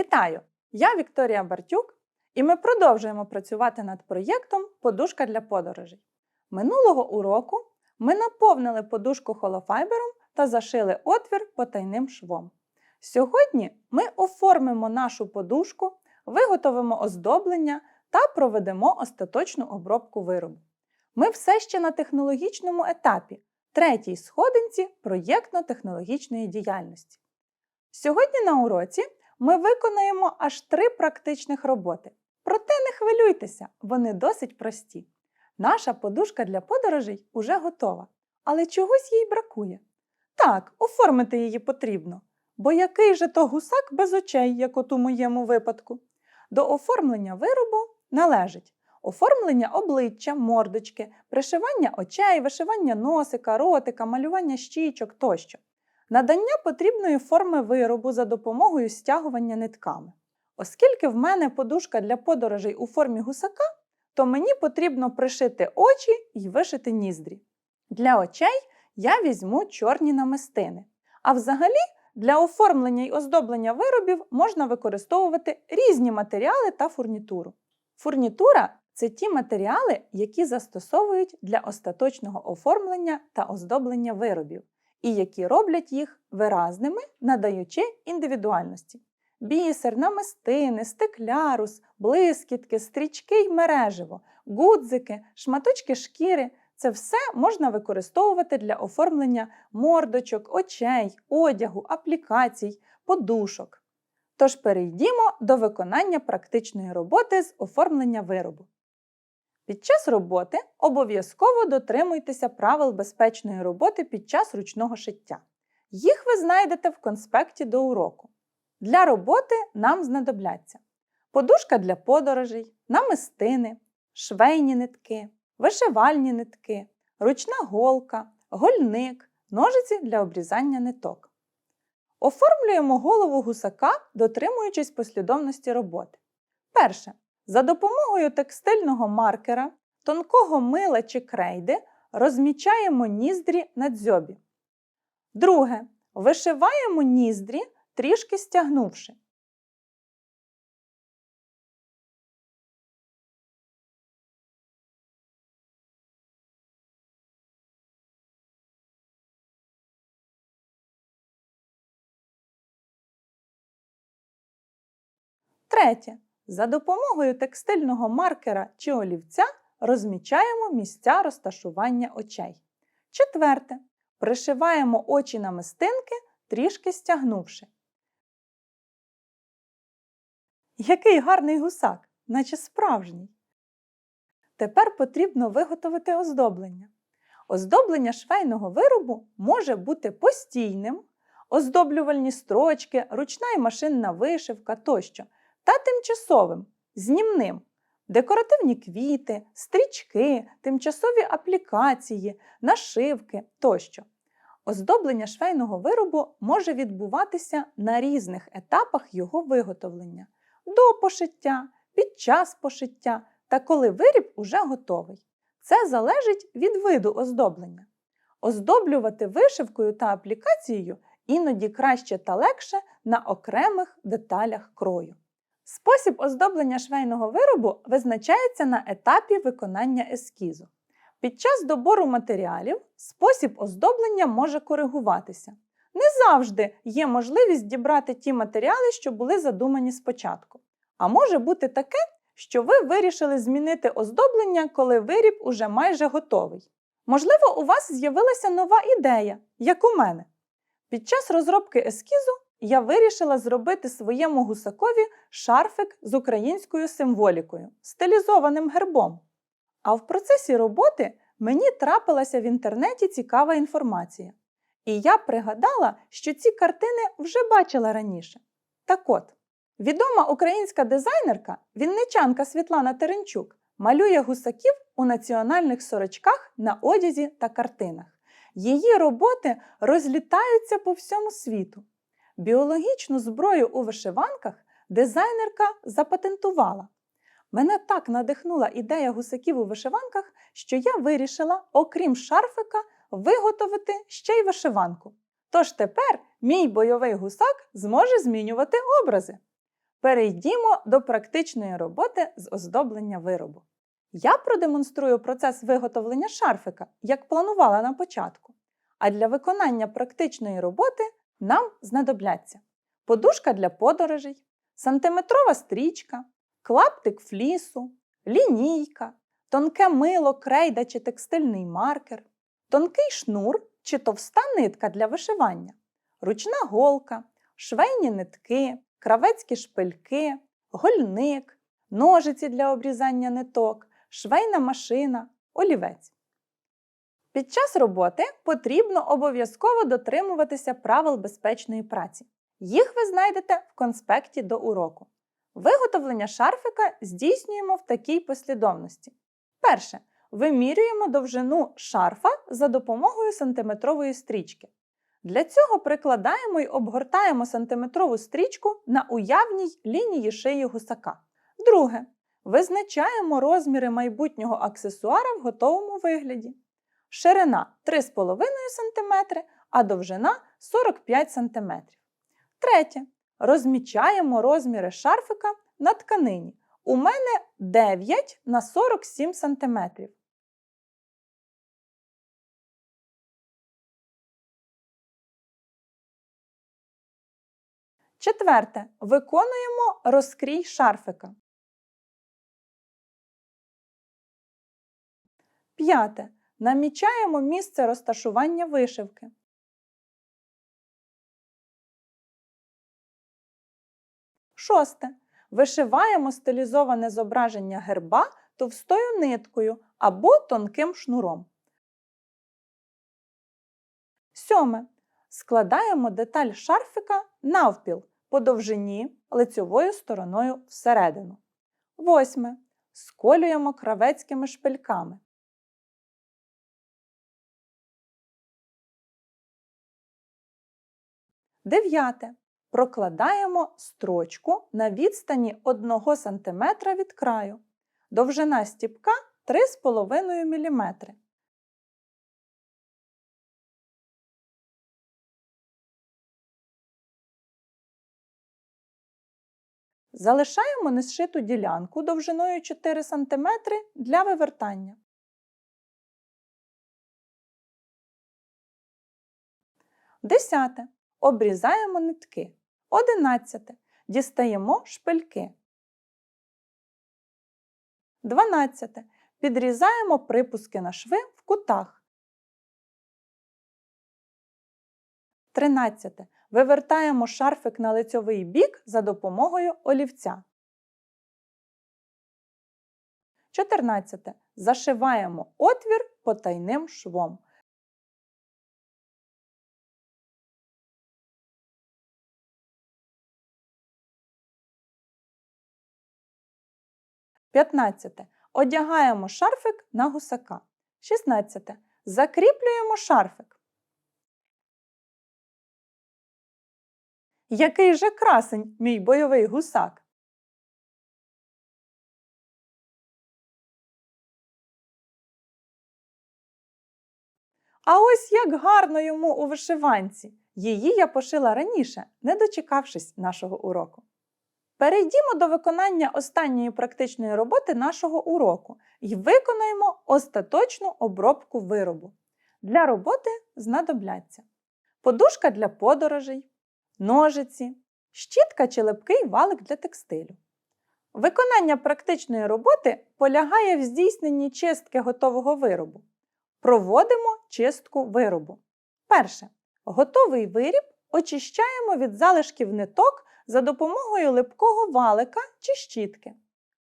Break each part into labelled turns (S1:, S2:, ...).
S1: Вітаю! Я Вікторія Бартюк, і ми продовжуємо працювати над проєктом Подушка для подорожей. Минулого уроку ми наповнили подушку холофайбером та зашили отвір потайним швом. Сьогодні ми оформимо нашу подушку, виготовимо оздоблення та проведемо остаточну обробку виробу. Ми все ще на технологічному етапі, третій сходинці проєктно-технологічної діяльності. Сьогодні на уроці ми виконаємо аж три практичних роботи. Проте не хвилюйтеся, вони досить прості. Наша подушка для подорожей уже готова, але чогось їй бракує. Так, оформити її потрібно, бо який же то гусак без очей, як от у моєму випадку. До оформлення виробу належить оформлення обличчя, мордочки, пришивання очей, вишивання носика, ротика, малювання щічок тощо. Надання потрібної форми виробу за допомогою стягування нитками. Оскільки в мене подушка для подорожей у формі гусака, то мені потрібно пришити очі і вишити ніздрі. Для очей я візьму чорні намистини. А взагалі, для оформлення й оздоблення виробів можна використовувати різні матеріали та фурнітуру. Фурнітура це ті матеріали, які застосовують для остаточного оформлення та оздоблення виробів, і які роблять їх виразними, надаючи індивідуальності. Бісер, намистини, стеклярус, блискітки, стрічки й мереживо, гудзики, шматочки шкіри це все можна використовувати для оформлення мордочок, очей, одягу, аплікацій, подушок. Тож перейдімо до виконання практичної роботи з оформлення виробу. Під час роботи обов'язково дотримуйтеся правил безпечної роботи під час ручного шиття. Їх ви знайдете в конспекті до уроку. Для роботи нам знадобляться подушка для подорожей, намистини, швейні нитки, вишивальні нитки, ручна голка, гольник, ножиці для обрізання ниток. Оформлюємо голову гусака, дотримуючись послідовності роботи. Перше. За допомогою текстильного маркера, тонкого мила чи крейди розмічаємо ніздрі на дзьобі. Друге. Вишиваємо ніздрі, трішки стягнувши. Третє. За допомогою текстильного маркера чи олівця розмічаємо місця розташування очей. Четверте. Пришиваємо очі на мистинки, трішки стягнувши. Який гарний гусак, наче справжній. Тепер потрібно виготовити оздоблення. Оздоблення швейного виробу може бути постійним, оздоблювальні строчки, ручна і машинна вишивка тощо та тимчасовим, знімним, декоративні квіти, стрічки, тимчасові аплікації, нашивки тощо. Оздоблення швейного виробу може відбуватися на різних етапах його виготовлення до пошиття, під час пошиття та коли виріб уже готовий. Це залежить від виду оздоблення. Оздоблювати вишивкою та аплікацією іноді краще та легше на окремих деталях крою. Спосіб оздоблення швейного виробу визначається на етапі виконання ескізу. Під час добору матеріалів спосіб оздоблення може коригуватися. Не завжди є можливість дібрати ті матеріали, що були задумані спочатку. А може бути таке, що ви вирішили змінити оздоблення, коли виріб уже майже готовий. Можливо, у вас з'явилася нова ідея, як у мене. Під час розробки ескізу я вирішила зробити своєму гусакові шарфик з українською символікою, стилізованим гербом. А в процесі роботи мені трапилася в інтернеті цікава інформація. І я пригадала, що ці картини вже бачила раніше. Так от, відома українська дизайнерка, вінничанка Світлана Теренчук, малює гусаків у національних сорочках на одязі та картинах. Її роботи розлітаються по всьому світу. Біологічну зброю у вишиванках дизайнерка запатентувала. Мене так надихнула ідея гусаків у вишиванках, що я вирішила, окрім шарфика, виготовити ще й вишиванку. Тож тепер мій бойовий гусак зможе змінювати образи. Перейдімо до практичної роботи з оздоблення виробу. Я продемонструю процес виготовлення шарфика, як планувала на початку. А для виконання практичної роботи нам знадобляться подушка для подорожей, сантиметрова стрічка, клаптик флісу, лінійка, тонке мило, крейда чи текстильний маркер, тонкий шнур чи товста нитка для вишивання, ручна голка, швейні нитки, кравецькі шпильки, гольник, ножиці для обрізання ниток, швейна машина, олівець. Під час роботи потрібно обов'язково дотримуватися правил безпечної праці. Їх ви знайдете в конспекті до уроку. Виготовлення шарфика здійснюємо в такій послідовності. Перше. Вимірюємо довжину шарфа за допомогою сантиметрової стрічки. Для цього прикладаємо й обгортаємо сантиметрову стрічку на уявній лінії шиї гусака. Друге. Визначаємо розміри майбутнього аксесуара в готовому вигляді. Ширина 3,5 см, а довжина 45 см. Третє. Розмічаємо розміри шарфика на тканині. У мене 9 на 47 см. Четверте. Виконуємо розкрій шарфика. П'яте. Намічаємо місце розташування вишивки. Шосте. Вишиваємо стилізоване зображення герба товстою ниткою або тонким шнуром. Сьоме. Складаємо деталь шарфика навпіл по довжині лицьовою стороною всередину. Восьме. Сколюємо кравецькими шпильками. Дев'яте. Прокладаємо строчку на відстані 1 см від краю. Довжина стіпка 3,5 мм. Залишаємо незшиту ділянку довжиною 4 см для вивертання. Десяте. Обрізаємо нитки. Одинадцяте. Дістаємо шпильки. Дванадцяте. Підрізаємо припуски на шви в кутах. Тринадцяте. Вивертаємо шарфик на лицьовий бік за допомогою олівця. 14. Зашиваємо отвір потайним швом. П'ятнадцяте. Одягаємо шарфик на гусака. 16. Закріплюємо шарфик. Який же красень, мій бойовий гусак! А ось як гарно йому у вишиванці. Її я пошила раніше, не дочекавшись нашого уроку. Перейдімо до виконання останньої практичної роботи нашого уроку і виконаємо остаточну обробку виробу. Для роботи знадобляться подушка для подорожей, ножиці, щітка чи липкий валик для текстилю. Виконання практичної роботи полягає в здійсненні чистки готового виробу. Проводимо чистку виробу. Перше. Готовий виріб очищаємо від залишків ниток за допомогою липкого валика чи щітки.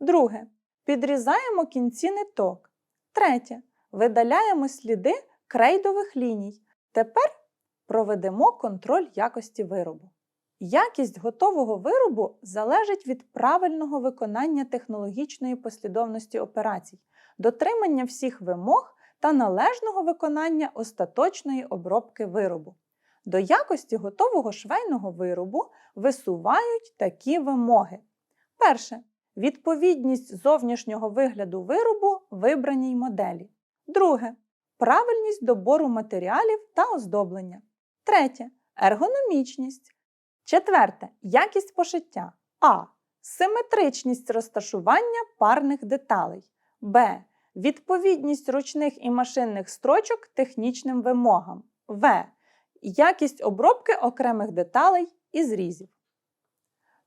S1: Друге. Підрізаємо кінці ниток. Третє. Видаляємо сліди крейдових ліній. Тепер проведемо контроль якості виробу. Якість готового виробу залежить від правильного виконання технологічної послідовності операцій, дотримання всіх вимог та належного виконання остаточної обробки виробу. До якості готового швейного виробу висувають такі вимоги. Перше. Відповідність зовнішнього вигляду виробу вибраній моделі. Друге. Правильність добору матеріалів та оздоблення. Третє. Ергономічність. Четверте. Якість пошиття. А. Симетричність розташування парних деталей. Б. Відповідність ручних і машинних строчок технічним вимогам. В. Якість обробки окремих деталей і зрізів.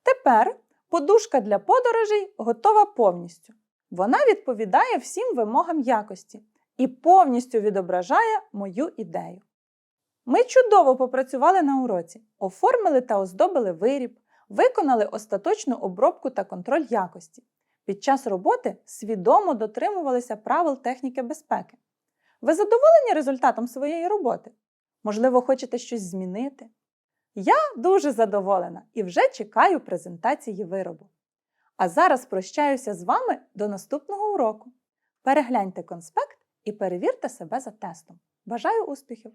S1: Тепер подушка для подорожей готова повністю. Вона відповідає всім вимогам якості і повністю відображає мою ідею. Ми чудово попрацювали на уроці, оформили та оздобили виріб, виконали остаточну обробку та контроль якості. Під час роботи свідомо дотримувалися правил техніки безпеки. Ви задоволені результатом своєї роботи? Можливо, хочете щось змінити? Я дуже задоволена і вже чекаю презентації виробу. А зараз прощаюся з вами до наступного уроку. Перегляньте конспект і перевірте себе за тестом. Бажаю успіхів!